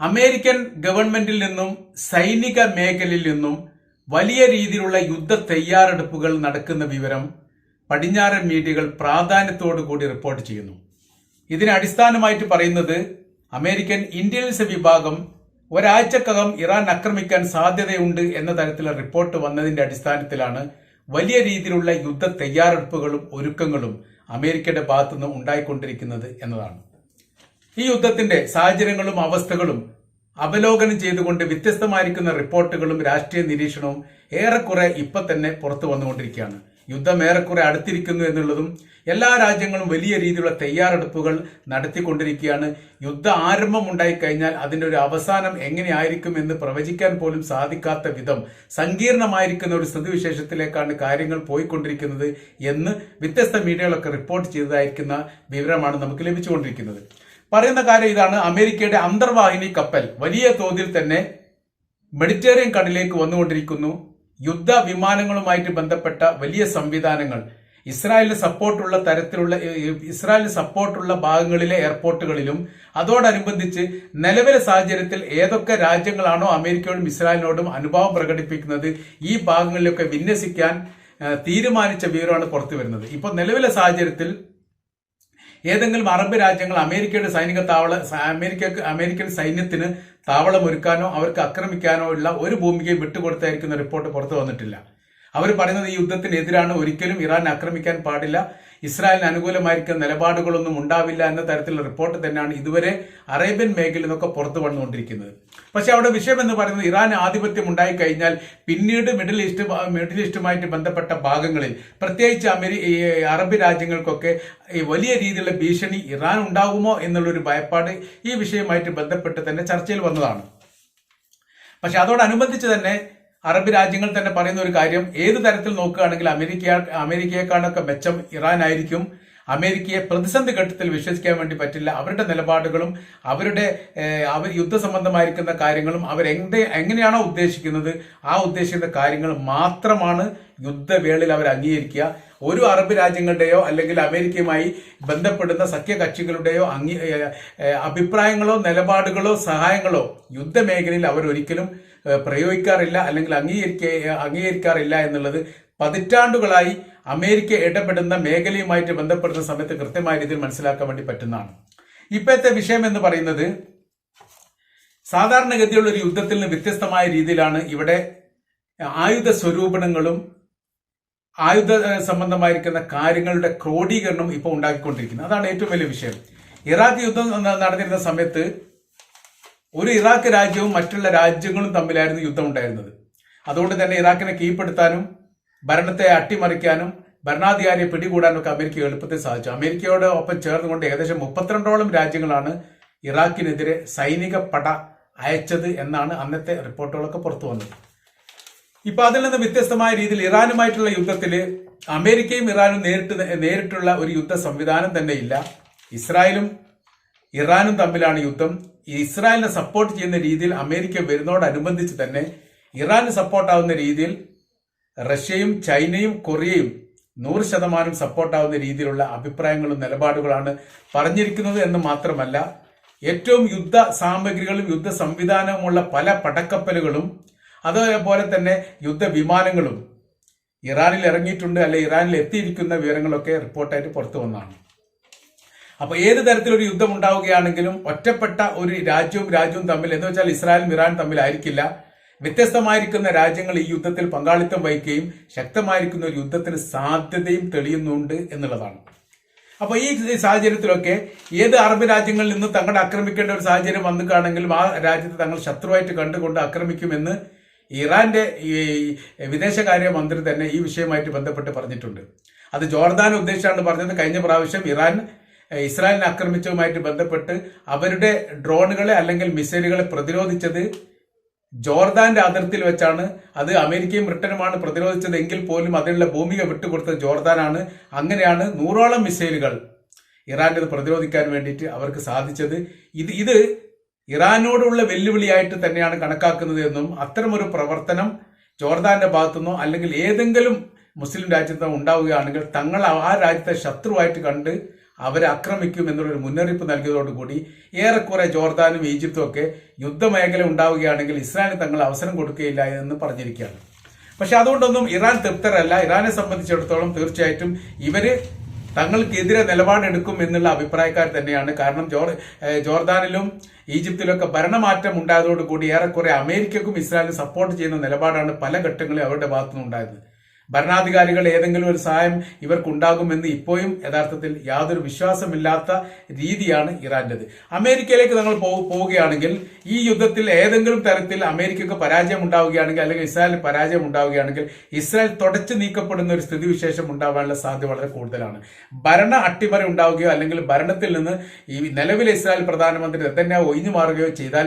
American ഗവൺമെന്റിൽ നിന്നും സൈനിക മേഖലയിൽ നിന്നും വലിയ രീതിയിലുള്ള യുദ്ധ തയ്യാറെടുപ്പുകൾ നടക്കുന്ന വിവരം പടിഞ്ഞാറൻ മീഡിയകൾ പ്രാധാന്യത്തോടു കൂടി റിപ്പോർട്ട് ചെയ്യുന്നു. ഇതിന് അടിസ്ഥാനമായിട്ട് പറയുന്നത് അമേരിക്കൻ ഇന്റലിജൻസ് വിഭാഗം ഒരാഴ്ചക്കകം ഇറാൻ ആക്രമിക്കാൻ സാധ്യതയുണ്ട് എന്ന തരത്തിലുള്ള റിപ്പോർട്ട് വന്നതിന്റെ അടിസ്ഥാനത്തിലാണ് വലിയ രീതിയിലുള്ള യുദ്ധ തയ്യാറെടുപ്പുകളും ഒരുക്കങ്ങളും അമേരിക്കയുടെ ഭാഗത്തുനിന്ന് ഉണ്ടായിക്കൊണ്ടിരിക്കുന്നത് എന്നതാണ്. ഈ യുദ്ധത്തിന്റെ സാഹചര്യങ്ങളും അവസ്ഥകളും അവലോകനം ചെയ്തുകൊണ്ട് വ്യത്യസ്തമായിരിക്കുന്ന റിപ്പോർട്ടുകളും രാഷ്ട്രീയ നിരീക്ഷണവും ഏറെക്കുറെ ഇപ്പൊ തന്നെ പുറത്തു വന്നുകൊണ്ടിരിക്കുകയാണ്. യുദ്ധം ഏറെക്കുറെ അടുത്തിരിക്കുന്നു എന്നുള്ളതും എല്ലാ രാജ്യങ്ങളും വലിയ രീതിയിലുള്ള തയ്യാറെടുപ്പുകൾ നടത്തിക്കൊണ്ടിരിക്കുകയാണ്. യുദ്ധ ആരംഭം ഉണ്ടായിക്കഴിഞ്ഞാൽ അതിന്റെ ഒരു അവസാനം എങ്ങനെയായിരിക്കും എന്ന് പ്രവചിക്കാൻ പോലും സാധിക്കാത്ത വിധം സങ്കീർണമായിരിക്കുന്ന ഒരു സ്ഥിതിവിശേഷത്തിലേക്കാണ് കാര്യങ്ങൾ പോയിക്കൊണ്ടിരിക്കുന്നത് എന്ന് വ്യത്യസ്ത മീഡിയകളൊക്കെ റിപ്പോർട്ട് ചെയ്തതായിരിക്കുന്ന വിവരമാണ് നമുക്ക് ലഭിച്ചുകൊണ്ടിരിക്കുന്നത്. പറയുന്ന കാര്യം ഇതാണ്. അമേരിക്കയുടെ അന്തർവാഹിനി കപ്പൽ വലിയ തോതിൽ തന്നെ മെഡിറ്ററേനിയൻ കടലിലേക്ക് വന്നുകൊണ്ടിരിക്കുന്നു. യുദ്ധ വിമാനങ്ങളുമായിട്ട് ബന്ധപ്പെട്ട വലിയ സംവിധാനങ്ങൾ. ഇസ്രായേലിന് സപ്പോർട്ടുള്ള തരത്തിലുള്ള ഇസ്രായേലിന് സപ്പോർട്ടുള്ള ഭാഗങ്ങളിലെ എയർപോർട്ടുകളിലും അതോടനുബന്ധിച്ച് നിലവിലെ സാഹചര്യത്തിൽ ഏതൊക്കെ രാജ്യങ്ങളാണോ അമേരിക്കയോടും ഇസ്രായേലിനോടും അനുഭാവം പ്രകടിപ്പിക്കുന്നത് ഈ ഭാഗങ്ങളിലൊക്കെ വിന്യസിക്കാൻ തീരുമാനിച്ച വിവരമാണ് പുറത്തു വരുന്നത് ഇപ്പോൾ നിലവിലെ സാഹചര്യത്തിൽ ഏതെങ്കിലും അറബ് രാജ്യങ്ങൾ അമേരിക്കയുടെ സൈനിക താവള അമേരിക്ക അമേരിക്കൻ സൈന്യത്തിന് താവളമൊരുക്കാനോ അവർക്ക് ആക്രമിക്കാനോ ഉള്ള ഒരു ഭൂമികയും വിട്ടുകൊടുത്തായിരിക്കുന്ന റിപ്പോർട്ട് പുറത്തു വന്നിട്ടില്ല. അവർ പറയുന്നത് ഈ യുദ്ധത്തിനെതിരാണ്. ഒരിക്കലും ഇറാൻ ആക്രമിക്കാൻ പാടില്ല. ഇസ്രായേലിന് അനുകൂലമായിരിക്കുന്ന നിലപാടുകളൊന്നും ഉണ്ടാവില്ല എന്ന തരത്തിലുള്ള റിപ്പോർട്ട് തന്നെയാണ് ഇതുവരെ അറേബ്യൻ മേഖലയിൽ നിന്നൊക്കെ പുറത്തു വന്നുകൊണ്ടിരിക്കുന്നത്. പക്ഷെ അവിടെ വിഷയം എന്ന് പറയുന്നത് ഇറാൻ ആധിപത്യം ഉണ്ടായി കഴിഞ്ഞാൽ പിന്നീട് മിഡിൽ ഈസ്റ്റ് മിഡിൽ ഈസ്റ്റുമായിട്ട് ബന്ധപ്പെട്ട ഭാഗങ്ങളിൽ പ്രത്യേകിച്ച് അമേരി അറബ് രാജ്യങ്ങൾക്കൊക്കെ വലിയ രീതിയിലുള്ള ഭീഷണി ഇറാൻ ഉണ്ടാകുമോ എന്നുള്ളൊരു ഭയപ്പാട് ഈ വിഷയവുമായിട്ട് ബന്ധപ്പെട്ട് തന്നെ ചർച്ചയിൽ വന്നതാണ്. പക്ഷെ അതോടനുബന്ധിച്ച് തന്നെ അറബ് രാജ്യങ്ങൾ തന്നെ പറയുന്ന ഒരു കാര്യം ഏത് തരത്തിൽ നോക്കുകയാണെങ്കിൽ അമേരിക്ക അമേരിക്കയെക്കാളൊക്കെ മെച്ചം ഇറാൻ ആയിരിക്കും അമേരിക്കയെ പ്രതിസന്ധി ഘട്ടത്തിൽ വിശ്വസിക്കാൻ വേണ്ടി പറ്റില്ല. അവരുടെ നിലപാടുകളും അവരുടെ അവർ യുദ്ധസംബന്ധമായിരിക്കുന്ന കാര്യങ്ങളും എങ്ങനെ എങ്ങനെയാണോ ഉദ്ദേശിക്കുന്നത് ആ ഉദ്ദേശിക്കുന്ന കാര്യങ്ങൾ മാത്രമാണ് യുദ്ധവേളയിൽ അവർ അംഗീകരിക്കുക. ഒരു അറബ് രാജ്യങ്ങളുടെയോ അല്ലെങ്കിൽ അമേരിക്കയുമായി ബന്ധപ്പെടുന്ന സഖ്യകക്ഷികളുടെയോ അംഗീ അഭിപ്രായങ്ങളോ നിലപാടുകളോ സഹായങ്ങളോ യുദ്ധമേഖലയിൽ ഏഹ്, പ്രയോഗിക്കാറില്ല അല്ലെങ്കിൽ അംഗീകരിക്ക അംഗീകരിക്കാറില്ല എന്നുള്ളത് പതിറ്റാണ്ടുകളായി അമേരിക്ക ഇടപെടുന്ന മേഖലയുമായിട്ട് ബന്ധപ്പെടുന്ന സമയത്ത് കൃത്യമായ രീതിയിൽ മനസ്സിലാക്കാൻ വേണ്ടി പറ്റുന്നതാണ്. ഇപ്പോഴത്തെ വിഷയം എന്ന് പറയുന്നത് സാധാരണഗതിയുള്ള ഒരു യുദ്ധത്തിൽ നിന്ന് വ്യത്യസ്തമായ രീതിയിലാണ് ഇവിടെ ആയുധ സ്വരൂപണങ്ങളും ആയുധ സംബന്ധമായിരിക്കുന്ന കാര്യങ്ങളുടെ ക്രോഡീകരണം ഇപ്പോൾ ഉണ്ടാക്കിക്കൊണ്ടിരിക്കുന്നത്. അതാണ് ഏറ്റവും വലിയ വിഷയം. ഇറാഖ് യുദ്ധം നടന്നിരുന്ന സമയത്ത് ഒരു ഇറാഖ് രാജ്യവും മറ്റുള്ള രാജ്യങ്ങളും തമ്മിലായിരുന്നു യുദ്ധം ഉണ്ടായിരുന്നത് അതുകൊണ്ട് തന്നെ ഇറാഖിനെ കീഴ്പ്പെടുത്താനും ഭരണത്തെ അട്ടിമറിക്കാനും ഭരണാധികാരിയെ പിടികൂടാനും ഒക്കെ അമേരിക്ക എളുപ്പത്തിൽ സാധിച്ചു. അമേരിക്കയോട് ഒപ്പം ചേർന്നുകൊണ്ട് ഏകദേശം മുപ്പത്തിരണ്ടോളം രാജ്യങ്ങളാണ് ഇറാഖിനെതിരെ സൈനിക പട അയച്ചത് എന്നാണ് അന്നത്തെ റിപ്പോർട്ടുകളൊക്കെ പുറത്തു വന്നത്. ഇപ്പൊ അതിൽ നിന്ന് വ്യത്യസ്തമായ രീതിയിൽ ഇറാനുമായിട്ടുള്ള യുദ്ധത്തിൽ അമേരിക്കയും ഇറാനും നേരിട്ട് നേരിട്ടുള്ള ഒരു യുദ്ധ സംവിധാനം തന്നെ ഇല്ല. ഇസ്രായേലും ഇറാനും തമ്മിലാണ് യുദ്ധം. ഇസ്രായേലിനെ സപ്പോർട്ട് ചെയ്യുന്ന രീതിയിൽ അമേരിക്ക വരുന്നതോടനുബന്ധിച്ച് തന്നെ ഇറാന് സപ്പോർട്ടാവുന്ന രീതിയിൽ റഷ്യയും ചൈനയും കൊറിയയും നൂറ് ശതമാനം സപ്പോർട്ടാവുന്ന രീതിയിലുള്ള അഭിപ്രായങ്ങളും നിലപാടുകളാണ് പറഞ്ഞിരിക്കുന്നത് എന്ന് മാത്രമല്ല ഏറ്റവും യുദ്ധ സാമഗ്രികളും യുദ്ധ സംവിധാനവുമുള്ള പല പടക്കപ്പലുകളും അതേപോലെ തന്നെ യുദ്ധ വിമാനങ്ങളും ഇറാനിൽ ഇറങ്ങിയിട്ടുണ്ട് അല്ലെ ഇറാനിൽ എത്തിയിരിക്കുന്ന വിവരങ്ങളൊക്കെ റിപ്പോർട്ടായിട്ട് പുറത്തു വന്നതാണ്. അപ്പൊ ഏത് തരത്തിലൊരു യുദ്ധം ഉണ്ടാവുകയാണെങ്കിലും ഒറ്റപ്പെട്ട ഒരു രാജ്യവും രാജ്യവും തമ്മിൽ എന്ന് വെച്ചാൽ ഇസ്രായേലും ഇറാൻ തമ്മിലായിരിക്കില്ല. വ്യത്യസ്തമായിരിക്കുന്ന രാജ്യങ്ങൾ ഈ യുദ്ധത്തിൽ പങ്കാളിത്തം വഹിക്കുകയും ശക്തമായിരിക്കുന്ന ഒരു യുദ്ധത്തിന് സാധ്യതയും തെളിയുന്നുണ്ട് എന്നുള്ളതാണ്. അപ്പൊ ഈ സാഹചര്യത്തിലൊക്കെ ഏത് അറബ് രാജ്യങ്ങളിൽ നിന്ന് തങ്ങളെ ആക്രമിക്കേണ്ട ഒരു സാഹചര്യം വന്നിക്കാണെങ്കിലും ആ രാജ്യത്തെ തങ്ങൾ ശത്രുവായിട്ട് കണ്ടുകൊണ്ട് ആക്രമിക്കുമെന്ന് ഇറാന്റെ ഈ വിദേശകാര്യ മന്ത്രി തന്നെ ഈ വിഷയമായിട്ട് ബന്ധപ്പെട്ട് പറഞ്ഞിട്ടുണ്ട്. അത് ജോർദാൻ ഉദ്ദേശിച്ചാണ് പറഞ്ഞത് കഴിഞ്ഞ പ്രാവശ്യം ഇറാൻ ഇസ്രായേലിനെ ആക്രമിച്ചതുമായിട്ട് ബന്ധപ്പെട്ട് അവരുടെ ഡ്രോണുകളെ അല്ലെങ്കിൽ മിസൈലുകളെ പ്രതിരോധിച്ചത് ജോർദാന്റെ അതിർത്തിയിൽ വെച്ചാണ്. അത് അമേരിക്കയും ബ്രിട്ടനുമാണ് പ്രതിരോധിച്ചത് എങ്കിൽ പോലും അതിനുള്ള ഭൂമിക വിട്ടുകൊടുത്തത് ജോർദാനാണ്. അങ്ങനെയാണ് നൂറോളം മിസൈലുകൾ ഇറാന്റെ പ്രതിരോധിക്കാൻ വേണ്ടിയിട്ട് അവർക്ക് സാധിച്ചത്. ഇത് ഇത് ഇറാനോടുള്ള വെല്ലുവിളിയായിട്ട് തന്നെയാണ് കണക്കാക്കുന്നത് എന്നും അത്തരമൊരു പ്രവർത്തനം ജോർദാന്റെ ഭാഗത്തുനിന്നോ അല്ലെങ്കിൽ ഏതെങ്കിലും മുസ്ലിം രാജ്യത്തോ ഉണ്ടാവുകയാണെങ്കിൽ തങ്ങൾ ആ രാജ്യത്തെ ശത്രുവായിട്ട് കണ്ട് അവരെ ആക്രമിക്കും എന്നുള്ളൊരു മുന്നറിയിപ്പ് നൽകിയതോടുകൂടി ഏറെക്കുറെ ജോർദാനും ഈജിപ്തും ഒക്കെ യുദ്ധമേഖല ഉണ്ടാവുകയാണെങ്കിൽ ഇസ്രായേൽ തങ്ങൾ അവസരം കൊടുക്കുകയില്ല എന്ന് പറഞ്ഞിരിക്കുകയാണ്. പക്ഷെ അതുകൊണ്ടൊന്നും ഇറാൻ തൃപ്തരല്ല. ഇറാനെ സംബന്ധിച്ചിടത്തോളം തീർച്ചയായിട്ടും ഇവർ തങ്ങൾക്കെതിരെ നിലപാടെടുക്കും എന്നുള്ള അഭിപ്രായക്കാർ തന്നെയാണ്. കാരണം ജോർ ജോർദാനിലും ഈജിപ്തിലൊക്കെ ഭരണമാറ്റം ഉണ്ടായതോടുകൂടി ഏറെക്കുറെ അമേരിക്കക്കും ഇസ്രായേലിനും സപ്പോർട്ട് ചെയ്യുന്ന നിലപാടാണ് പല ഘട്ടങ്ങളിൽ അവരുടെ ഭാഗത്തുനിന്നുണ്ടായത്. ഭരണാധികാരികൾ ഏതെങ്കിലും ഒരു സഹായം ഇവർക്കുണ്ടാകുമെന്ന് ഇപ്പോഴും യഥാർത്ഥത്തിൽ യാതൊരു വിശ്വാസമില്ലാത്ത രീതിയാണ് ഇറാന്റേത്. അമേരിക്കയിലേക്ക് നിങ്ങൾ പോവുകയാണെങ്കിൽ ഈ യുദ്ധത്തിൽ ഏതെങ്കിലും തരത്തിൽ അമേരിക്കക്ക് പരാജയം ഉണ്ടാവുകയാണെങ്കിൽ അല്ലെങ്കിൽ ഇസ്രായേലിന് പരാജയം ഉണ്ടാവുകയാണെങ്കിൽ ഇസ്രായേൽ തുടച്ചു നീക്കപ്പെടുന്ന ഒരു സ്ഥിതിവിശേഷം ഉണ്ടാവാനുള്ള സാധ്യത വളരെ കൂടുതലാണ്. ഭരണ അട്ടിമറി ഉണ്ടാവുകയോ അല്ലെങ്കിൽ ഭരണത്തിൽ നിന്ന് ഈ നിലവിലെ ഇസ്രായേൽ പ്രധാനമന്ത്രി തന്നെ ഒഴിഞ്ഞു മാറുകയോ ചെയ്താൽ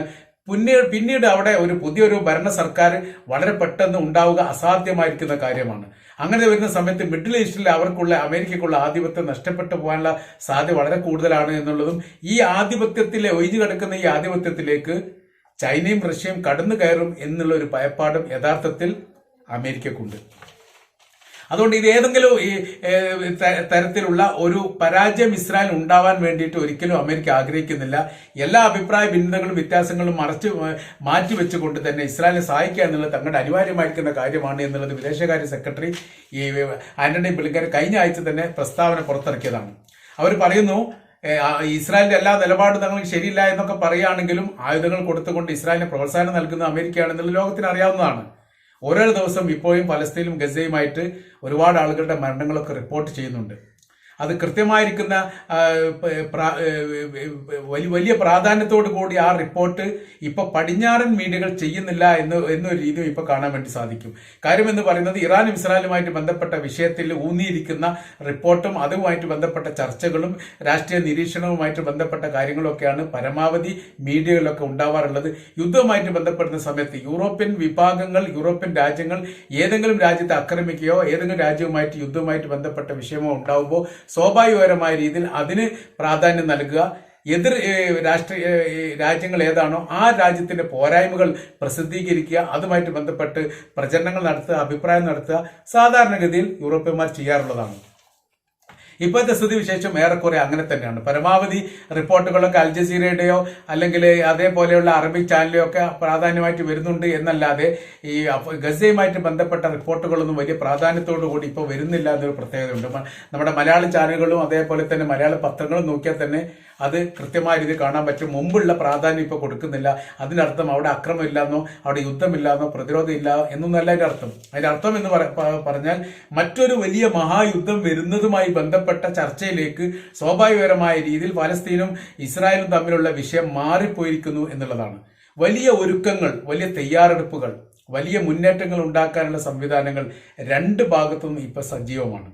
പിന്നീട് പിന്നീട് അവിടെ ഒരു പുതിയൊരു ഭരണ സർക്കാർ വളരെ പെട്ടെന്ന് ഉണ്ടാവുക അസാധ്യമായിരിക്കുന്ന കാര്യമാണ്. അങ്ങനെ വരുന്ന സമയത്ത് മിഡിൽ ഈസ്റ്റിൽ അവർക്കുള്ള അമേരിക്കക്കുള്ള ആധിപത്യം നഷ്ടപ്പെട്ടു പോകാനുള്ള സാധ്യത വളരെ കൂടുതലാണ് എന്നുള്ളതും ഈ ആധിപത്യത്തിലെ ഒഴിഞ്ഞു കിടക്കുന്ന ഈ ആധിപത്യത്തിലേക്ക് ചൈനയും റഷ്യയും കടന്നു കയറും എന്നുള്ള ഒരു ഭയപ്പാടും യഥാർത്ഥത്തിൽ അമേരിക്കക്കുണ്ട് അതുകൊണ്ട് ഇത് ഏതെങ്കിലും ഈ തരത്തിലുള്ള ഒരു പരാജയം ഇസ്രായേൽ ഉണ്ടാവാൻ വേണ്ടിയിട്ട് ഒരിക്കലും അമേരിക്ക ആഗ്രഹിക്കുന്നില്ല. എല്ലാ അഭിപ്രായ ഭിന്നതകളും വ്യത്യാസങ്ങളും മറച്ച് മാറ്റിവെച്ചുകൊണ്ട് തന്നെ ഇസ്രായേലിനെ സഹായിക്കുക എന്നുള്ളത് തങ്ങളുടെ അനിവാര്യമായിരിക്കുന്ന കാര്യമാണ് എന്നുള്ളത് വിദേശകാര്യ സെക്രട്ടറി ഈ ആന്റണി ബിൽഗർ കഴിഞ്ഞ ആഴ്ച തന്നെ പ്രസ്താവന പുറത്തിറക്കിയതാണ്. അവർ പറയുന്നു ഇസ്രായേലിന്റെ എല്ലാ നിലപാടും തങ്ങൾക്ക് ശരിയില്ല എന്നൊക്കെ പറയുകയാണെങ്കിലും ആയുധങ്ങൾ കൊടുത്തുകൊണ്ട് ഇസ്രായേലിന് പ്രോത്സാഹനം നൽകുന്ന അമേരിക്കയാണെന്നുള്ള ലോകത്തിന് അറിയാവുന്നതാണ്. ഓരോ ദിവസം ഇപ്പോഴും പലസ്തീനും ഗസയുമായിട്ട് ഒരുപാട് ആളുകളുടെ മരണങ്ങളൊക്കെ റിപ്പോർട്ട് ചെയ്യുന്നുണ്ട്. അത് കൃത്യമായിരിക്കുന്ന ആ, പ- പ്രാ- ഏ, ഏ, വലി- വലിയ പ്രാധാന്യത്തോടു കൂടി ആ റിപ്പോർട്ട് ഇപ്പൊ പടിഞ്ഞാറൻ മീഡിയകൾ ചെയ്യുന്നില്ല എന്ന് എന്നൊരു രീതിയും ഇപ്പൊ കാണാൻ വേണ്ടി സാധിക്കും. കാര്യം എന്ന് പറയുന്നത് ഇറാനും ഇസ്രായേലുമായിട്ട് ബന്ധപ്പെട്ട വിഷയത്തിൽ ഊന്നിയിരിക്കുന്ന റിപ്പോർട്ടും അതുമായിട്ട് ബന്ധപ്പെട്ട ചർച്ചകളും രാഷ്ട്രീയ നിരീക്ഷണവുമായിട്ട് ബന്ധപ്പെട്ട കാര്യങ്ങളൊക്കെയാണ് പരമാവധി മീഡിയകളിലൊക്കെ ഉണ്ടാവാറുള്ളത്. യുദ്ധവുമായിട്ട് ബന്ധപ്പെടുന്ന സമയത്ത് യൂറോപ്യൻ വിഭാഗങ്ങൾ യൂറോപ്യൻ രാജ്യങ്ങൾ ഏതെങ്കിലും രാജ്യത്തെ ആക്രമിക്കുകയോ ഏതെങ്കിലും രാജ്യവുമായിട്ട് യുദ്ധവുമായിട്ട് ബന്ധപ്പെട്ട വിഷയമോ ഉണ്ടാവുമ്പോൾ സ്വാഭാവികപരമായ രീതിയിൽ അതിന് പ്രാധാന്യം നൽകുക. എതിർ രാഷ്ട്രീയ രാജ്യങ്ങൾ ഏതാണോ ആ രാജ്യത്തിന്റെ പോരായ്മകൾ പ്രസിദ്ധീകരിക്കുക. അതുമായിട്ട് ബന്ധപ്പെട്ട് പ്രചരണങ്ങൾ നടത്തുക അഭിപ്രായം നടത്തുക. സാധാരണഗതിയിൽ യൂറോപ്യന്മാർ ചെയ്യാറുള്ളതാണ്. ഇപ്പോഴത്തെ സ്ഥിതി വിശേഷം ഏറെക്കുറെ അങ്ങനെ തന്നെയാണ്. പരമാവധി റിപ്പോർട്ടുകളൊക്കെ അൽ ജസീറയുടെയോ അല്ലെങ്കിൽ അതേപോലെയുള്ള അറബിക് ചാനലിലോ ഒക്കെ പ്രാധാന്യമായിട്ട് വരുന്നുണ്ട് എന്നല്ലാതെ ഈ ഗസയുമായിട്ട് ബന്ധപ്പെട്ട റിപ്പോർട്ടുകളൊന്നും വലിയ പ്രാധാന്യത്തോടു കൂടി ഇപ്പോൾ വരുന്നില്ല എന്നൊരു പ്രത്യേകതയുണ്ട്. നമ്മുടെ മലയാള ചാനലുകളും അതേപോലെ തന്നെ മലയാള പത്രങ്ങളും നോക്കിയാൽ തന്നെ അത് കൃത്യമായ രീതിയിൽ കാണാൻ പറ്റും. മുമ്പുള്ള പ്രാധാന്യം ഇപ്പോൾ കൊടുക്കുന്നില്ല. അതിനർത്ഥം അവിടെ അക്രമമില്ലാന്നോ അവിടെ യുദ്ധമില്ലാന്നോ പ്രതിരോധമില്ല എന്നൊന്നല്ല അതിന്റെ അർത്ഥം. അതിന്റെ അർത്ഥം എന്ന് പറഞ്ഞാൽ മറ്റൊരു വലിയ മഹായുദ്ധം വരുന്നതുമായി ബന്ധപ്പെട്ട ചർച്ചയിലേക്ക് സ്വാഭാവികപരമായ രീതിയിൽ പലസ്തീനും ഇസ്രായേലും തമ്മിലുള്ള വിഷയം മാറിപ്പോയിരിക്കുന്നു എന്നുള്ളതാണ്. വലിയ ഒരുക്കങ്ങൾ വലിയ തയ്യാറെടുപ്പുകൾ വലിയ മുന്നേറ്റങ്ങൾ ഉണ്ടാക്കാനുള്ള സംവിധാനങ്ങൾ രണ്ട് ഭാഗത്തുനിന്നും ഇപ്പൊ സജീവമാണ്.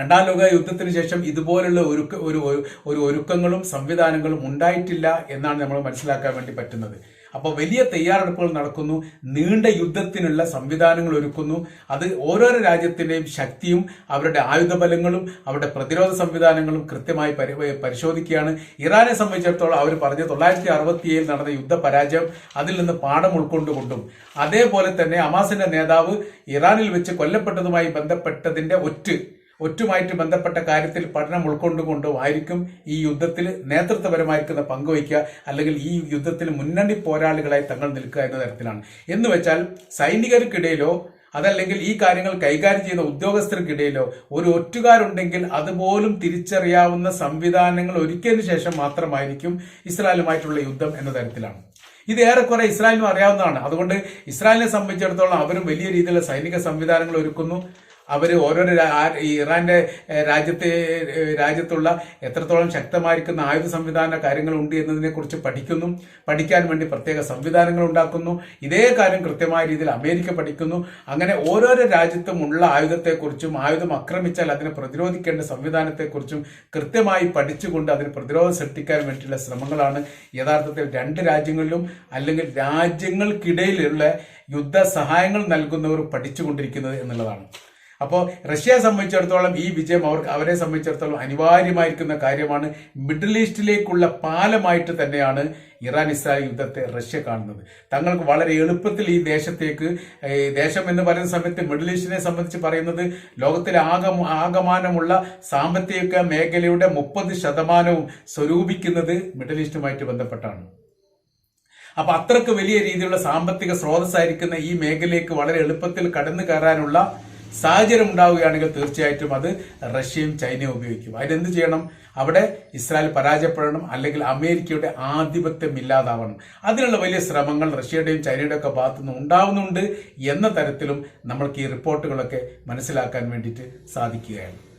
രണ്ടാം ലോക യുദ്ധത്തിന് ശേഷം ഇതുപോലുള്ള ഒരുക്ക ഒരു ഒരു- ഒരു ഒരുക്കങ്ങളും സംവിധാനങ്ങളും ഉണ്ടായിട്ടില്ല എന്നാണ് നമ്മൾ മനസ്സിലാക്കാൻ വേണ്ടി പറ്റുന്നത്. അപ്പോൾ വലിയ തയ്യാറെടുപ്പുകൾ നടക്കുന്നു നീണ്ട യുദ്ധത്തിനുള്ള സംവിധാനങ്ങൾ ഒരുക്കുന്നു. അത് ഓരോരോ രാജ്യത്തിന്റെയും ശക്തിയും അവരുടെ ആയുധബലങ്ങളും അവരുടെ പ്രതിരോധ സംവിധാനങ്ങളും കൃത്യമായി പരി- പരിശോധിക്കുകയാണ്. ഇറാനെ സംബന്ധിച്ചിടത്തോളം അവർ പറഞ്ഞ തൊള്ളായിരത്തി അറുപത്തിയേഴിൽ നടന്ന യുദ്ധ പരാജയം അതിൽ നിന്ന് പാഠം ഉൾക്കൊണ്ടുകൊണ്ടും അതേപോലെ തന്നെ അമാസിന്റെ നേതാവ് ഇറാനിൽ വെച്ച് കൊല്ലപ്പെട്ടതുമായി ബന്ധപ്പെട്ടതിന്റെ ഒറ്റ് ഒറ്റുമായിട്ട് ബന്ധപ്പെട്ട കാര്യത്തിൽ പഠനം ഉൾക്കൊണ്ടുകൊണ്ടും ആയിരിക്കും ഈ യുദ്ധത്തിൽ നേതൃത്വപരമായിരിക്കുന്ന പങ്കുവയ്ക്കുക അല്ലെങ്കിൽ ഈ യുദ്ധത്തിൽ മുന്നണി പോരാളികളായി തങ്ങൾ നിൽക്കുക എന്ന തരത്തിലാണ്. എന്ന് വെച്ചാൽ സൈനികർക്കിടയിലോ അതല്ലെങ്കിൽ ഈ കാര്യങ്ങൾ കൈകാര്യം ചെയ്യുന്ന ഉദ്യോഗസ്ഥർക്കിടയിലോ ഒരു ഒറ്റുകാരുണ്ടെങ്കിൽ അതുപോലും തിരിച്ചറിയാവുന്ന സംവിധാനങ്ങൾ ഒരുക്കിയതിന് ശേഷം മാത്രമായിരിക്കും ഇസ്രായേലുമായിട്ടുള്ള യുദ്ധം എന്ന തരത്തിലാണ്. ഇത് ഏറെക്കുറെ ഇസ്രായേലിനും അറിയാവുന്നതാണ്. അതുകൊണ്ട് ഇസ്രായേലിനെ സംബന്ധിച്ചിടത്തോളം അവരും വലിയ രീതിയിലുള്ള സൈനിക സംവിധാനങ്ങൾ ഒരുക്കുന്നു. അവർ ഓരോ ഇറാന്റെ രാജ്യത്തെ രാജ്യത്തുള്ള എത്രത്തോളം ശക്തമായിരിക്കുന്ന ആയുധ സംവിധാന കാര്യങ്ങളുണ്ട് എന്നതിനെ കുറിച്ച് പഠിക്കുന്നു. പഠിക്കാൻ വേണ്ടി പ്രത്യേക സംവിധാനങ്ങൾ ഉണ്ടാക്കുന്നു. ഇതേ കാര്യം കൃത്യമായ രീതിയിൽ അമേരിക്ക പഠിക്കുന്നു. അങ്ങനെ ഓരോരോ രാജ്യത്തുമുള്ള ആയുധത്തെക്കുറിച്ചും ആയുധം ആക്രമിച്ചാൽ അതിനെ പ്രതിരോധിക്കേണ്ട സംവിധാനത്തെക്കുറിച്ചും കൃത്യമായി പഠിച്ചുകൊണ്ട് അതിന് പ്രതിരോധം സൃഷ്ടിക്കാൻ വേണ്ടിയുള്ള ശ്രമങ്ങളാണ്. യഥാർത്ഥത്തിൽ രണ്ട് രാജ്യങ്ങളിലും അല്ലെങ്കിൽ രാജ്യങ്ങൾക്കിടയിലുള്ള യുദ്ധ സഹായങ്ങൾ നൽകുന്നവർ പഠിച്ചുകൊണ്ടിരിക്കുന്നത് എന്നുള്ളതാണ്. അപ്പോൾ റഷ്യയെ സംബന്ധിച്ചിടത്തോളം ഈ വിജയം അവർക്ക് അവരെ സംബന്ധിച്ചിടത്തോളം അനിവാര്യമായിരിക്കുന്ന കാര്യമാണ്. മിഡിൽ ഈസ്റ്റിലേക്കുള്ള പാലമായിട്ട് തന്നെയാണ് ഇറാൻ ഇസ്രായേൽ യുദ്ധത്തെ റഷ്യ കാണുന്നത്. തങ്ങൾക്ക് വളരെ എളുപ്പത്തിൽ ഈ ദേശത്തേക്ക് ദേശം എന്ന് പറയുന്ന സമയത്ത് മിഡിൽ ഈസ്റ്റിനെ സംബന്ധിച്ച് പറയുന്നത് ലോകത്തിലെ ആക ആകമാനമുള്ള സാമ്പത്തിക മേഖലയുടെ മുപ്പത് ശതമാനവും സ്വരൂപിക്കുന്നത് മിഡിൽ ഈസ്റ്റുമായിട്ട് ബന്ധപ്പെട്ടാണ്. അപ്പൊ അത്രയ്ക്ക് വലിയ രീതിയിലുള്ള സാമ്പത്തിക സ്രോതസ്സായിരിക്കുന്ന ഈ മേഖലയിലേക്ക് വളരെ എളുപ്പത്തിൽ കടന്നു കയറാനുള്ള സാഹചര്യം ഉണ്ടാവുകയാണെങ്കിൽ തീർച്ചയായിട്ടും അത് റഷ്യയും ചൈനയും ഉപയോഗിക്കും. അതിനെന്ത് ചെയ്യണം? അവിടെ ഇസ്രായേൽ പരാജയപ്പെടണം അല്ലെങ്കിൽ അമേരിക്കയുടെ ആധിപത്യം ഇല്ലാതാവണം. അതിനുള്ള വലിയ ശ്രമങ്ങൾ റഷ്യയുടെയും ചൈനയുടെയും ഒക്കെ ഭാഗത്തുനിന്ന് ഉണ്ടാവുന്നുണ്ട് എന്ന തരത്തിലും നമ്മൾക്ക് ഈ റിപ്പോർട്ടുകളൊക്കെ മനസ്സിലാക്കാൻ വേണ്ടിയിട്ട് സാധിക്കുകയാണ്.